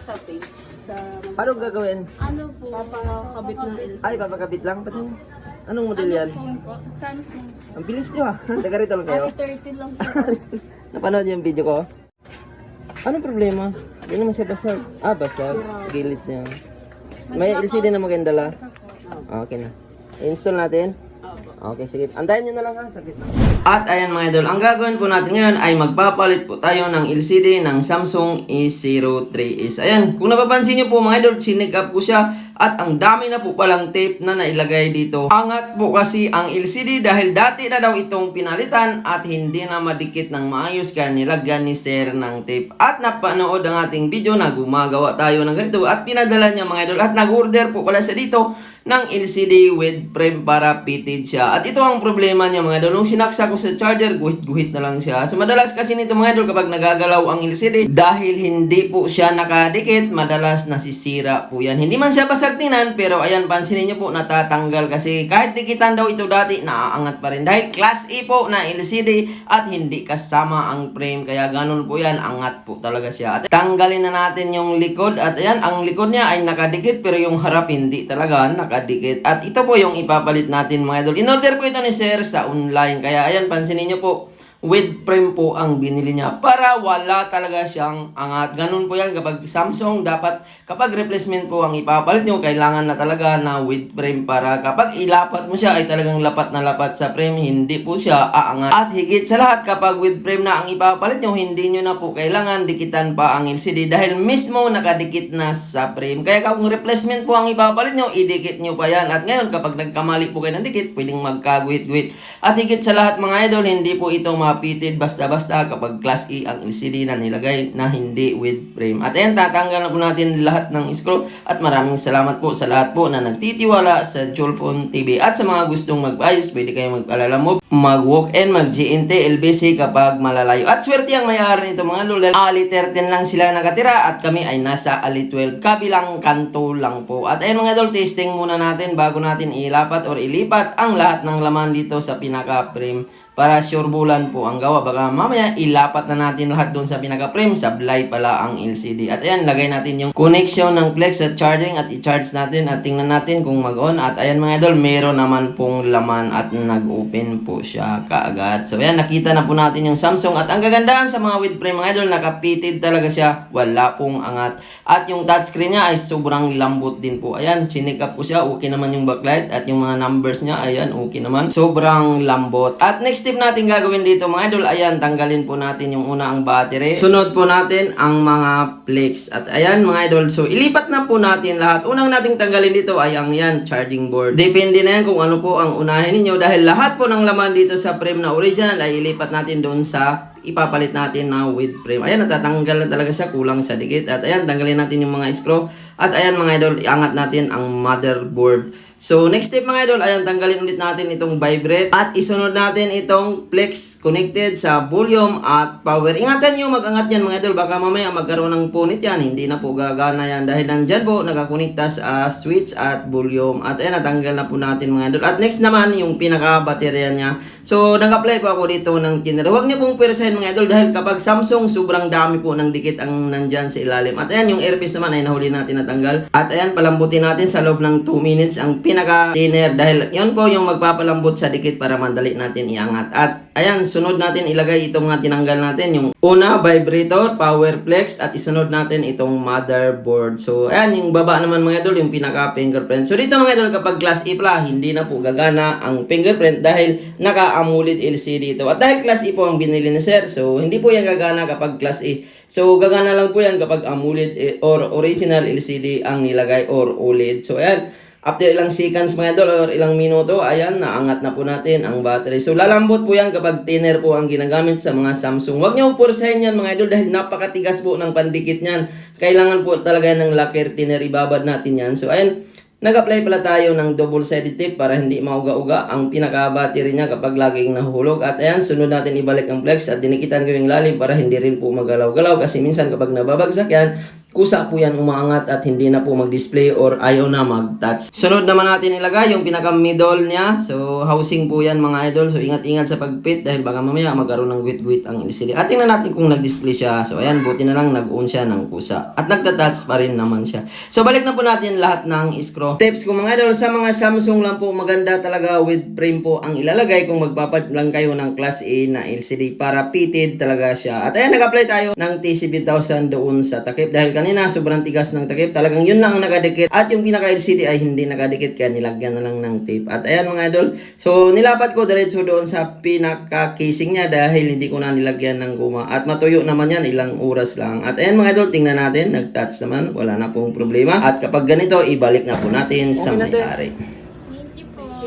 sa page. Sa Paano gagawin? Ano po? Papakabit ng LCD. Ay, papakabit lang. Pati Anong model yan? phone po? Samsung. Ang bilis nyo ah. Taga rito lang kayo. Ano 30 lang po. Napanood yung video ko? Anong problema? Hindi naman siya basag. Ah, basag. Gilid niya. May LCD na maganda la. Ah, Okay na. I-install natin. Okay, sige. Antayin nyo na lang ha. Saglit lang. At ayan mga idol, ang gagawin po natin ngayon ay magpapalit po tayo ng LCD ng Samsung A03s. Ayan, kung napapansin nyo po mga idol, sinig up ko siya at ang dami na po palang tape na nailagay dito. Angat po kasi ang LCD dahil dati na daw itong pinalitan at hindi na madikit ng maayos kaya nilagyan ni Sir ng tape. At napanood ang ating video na gumagawa tayo ng ganito at pinadala niya mga idol at nag-order po pala siya dito ng LCD with frame para fitted siya. At ito ang problema niya mga idol. Nung sinaksa ko sa charger, guhit-guhit na lang siya. So madalas kasi nito mga idol kapag nagagalaw ang LCD dahil hindi po siya nakadikit, madalas nasisira po yan. Hindi man siya basag tingnan pero ayan pansinin niyo po natatanggal kasi kahit dikitan daw ito dati naaangat pa rin. Dahil class A po na LCD at hindi kasama ang frame kaya ganun po yan, angat po talaga siya. At tanggalin na natin yung likod at ayan, ang likod niya ay nakadikit pero yung harap hindi talaga nakadikit. At ito po yung ipapalit natin mga idol. In-order po ito ni Sir sa online kaya ayan, pansinin niyo po with frame po ang binili niya para wala talaga siyang angat. Ganun po yan kapag Samsung dapat kapag replacement po ang ipapalit nyo kailangan na talaga na with frame para kapag ilapat mo siya ay talagang lapat na lapat sa frame hindi po siya aangat. At higit sa lahat kapag with frame na ang ipapalit nyo hindi nyo na po kailangan dikitan pa ang LCD dahil mismo nakadikit na sa frame. Kaya kung replacement po ang ipapalit nyo idikit nyo pa yan. At ngayon kapag nagkamali po kayo ng dikit pwedeng magkaguhit-guhit. At higit sa lahat mga idol hindi po ito mapited basta-basta kapag class E ang LCD na nilagay na hindi with frame. At ayan, tatanggal na po natin lahat ng screw at maraming salamat po sa lahat po na nagtitiwala sa Jolphone TV at sa mga gustong mag-ayos, pwede kayo magpalala mo, mag-walk in, mag-GNT, LBC kapag malalayo. At swerte ang mayari nito mga lulal. Ali 13 lang sila nakatira at kami ay nasa Ali 12 kabilang kanto lang po. At ayan mga idol, testing muna natin bago natin ilapat or ilipat ang lahat ng laman dito sa pinaka-frame para sure bulan po ang gawa. Baka mamaya ilapat na natin lahat doon sa pinaka-frame. Sablay pala ang LCD. At ayan, lagay natin yung connection ng flex at charging at i-charge natin at tingnan natin kung mag-on. At ayan mga idol, meron naman pong laman at nag-open po siya kaagad. So ayan, nakita na po natin yung Samsung. At ang kagandahan sa mga with frame mga idol, nakapited talaga siya. Wala pong angat. At yung touchscreen niya ay sobrang lambot din po. Ayan, chinik up ko siya. Okay naman yung backlight. At yung mga numbers niya, ayan, okay naman. Sobrang lambot. At next step natin gagawin dito mga idol, ayan, tanggalin po natin yung una ang battery. Sunod po natin ang mga flex. At ayan mga idol, so ilipat na po natin lahat. Unang nating tanggalin dito ay ang yan, charging board. Depende na yan kung ano po ang unahin ninyo dahil lahat po ng laman dito sa frame na original ay ilipat natin doon sa ipapalit natin na with frame. Ayan, natatanggal na talaga siya, kulang sa dikit. At ayan, tanggalin natin yung mga screw. At ayan mga idol, iangat natin ang motherboard. So, next step mga idol, ayan, tanggalin ulit natin itong vibrate. At isunod natin itong flex connected sa volume at power. Ingatan nyo mag-angat yan mga idol, baka mamaya magkaroon ng punit yan. Hindi na po gagana yan dahil nandyan po nakakonekta sa switch at volume. At ayan, natanggal na po natin mga idol. At next naman, yung pinaka-baterya niya. So, nag-apply po ako dito ng tiner. Huwag niyo pong persahin mga idol dahil kapag Samsung, sobrang dami po ng dikit ang nandyan sa ilalim. At ayan, yung earpiece naman ay nahuli natin natanggal. At ayan, palambutin natin sa loob ng 2 minutes ang pinaka-thinner dahil yun po yung magpapalambot sa dikit para mandali natin iangat. At ayan, sunod natin ilagay itong mga tinanggal natin. Yung una, vibrator, power flex, at isunod natin itong motherboard. So ayan, yung baba naman mga idol, yung pinaka-fingerprint. So dito mga idol, kapag class A pala, hindi na po gagana ang fingerprint dahil naka-AMOLED LCD ito. At dahil class A po ang binili ni sir, so hindi po yan gagana kapag class A. So gagana lang po yan kapag AMOLED eh, or original LCD ang nilagay or OLED. So ayan, After ilang seconds mga idol or ilang minuto, ayan, naangat na po natin ang battery. So lalambot po yan kapag thinner po ang ginagamit sa mga Samsung. Huwag niyo pursahin yan mga idol dahil napakatigas po ng pandikit niyan. Kailangan po talaga ng lacquer thinner, ibabad natin yan. So ayan, Nag-apply pala tayo ng double-sided tape para hindi mauga-uga ang pinaka-battery niya kapag laging nahuhulog. At ayan, sunod natin ibalik ang flex at dinikitan ko yung lalim para hindi rin po magalaw-galaw kasi minsan kapag nababagsak yan, kusa po yan umaangat at hindi na po mag-display or ayaw na mag-touch. Sunod naman natin ilagay yung pinaka-middle niya. So, housing po yan mga idol. So, ingat-ingat sa pagpit dahil baka mamaya magkaroon ng gwit-gwit ang LCD. At tingnan natin kung nag-display siya. So, ayan, buti na lang nag-on siya ng kusa. At nagta-touch pa rin naman siya. So, balik na po natin lahat ng screw. Tips ko mga idol, sa mga Samsung lang po, maganda talaga with frame po ang ilalagay kung magpapat lang kayo ng class A na LCD para pitted talaga siya. At ayan, nag-apply tayo ng TCB 1000 doon sa takip dahil kanina sobrang tigas ng takip. Talagang yun lang ang nakadikit. At yung pinaka-LCD ay hindi nakadikit kaya nilagyan na lang ng tape. At ayan mga idol, so nilapat ko diretso doon sa pinaka-casing niya dahil hindi ko na nilagyan ng guma. At matuyo naman yan, ilang oras lang. At ayan mga idol, tingnan natin, nag-touch naman, wala na pong problema. At kapag ganito, ibalik na po natin sa may-ari.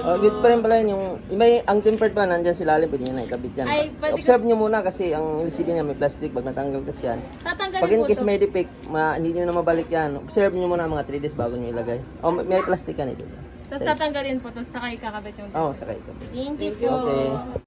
Oh, with pa rin pala yun, yung yung- ang tempered pa nandyan sila lalim, pwede nyo na ikabit yan. Ay, pwede Observe nyo muna kasi ang LCD niya may plastic, pag natanggal kasi yan. Tatanggalin Pag in po case to. may defect, ma, hindi nyo na mabalik yan. Observe nyo muna mga 3 days bago nyo ilagay. Oh, may, may plastic yan ito. Tapos tatanggalin po, tapos saka ikakabit yung Oo, oh, sakay ikabit. Thank you po. Okay.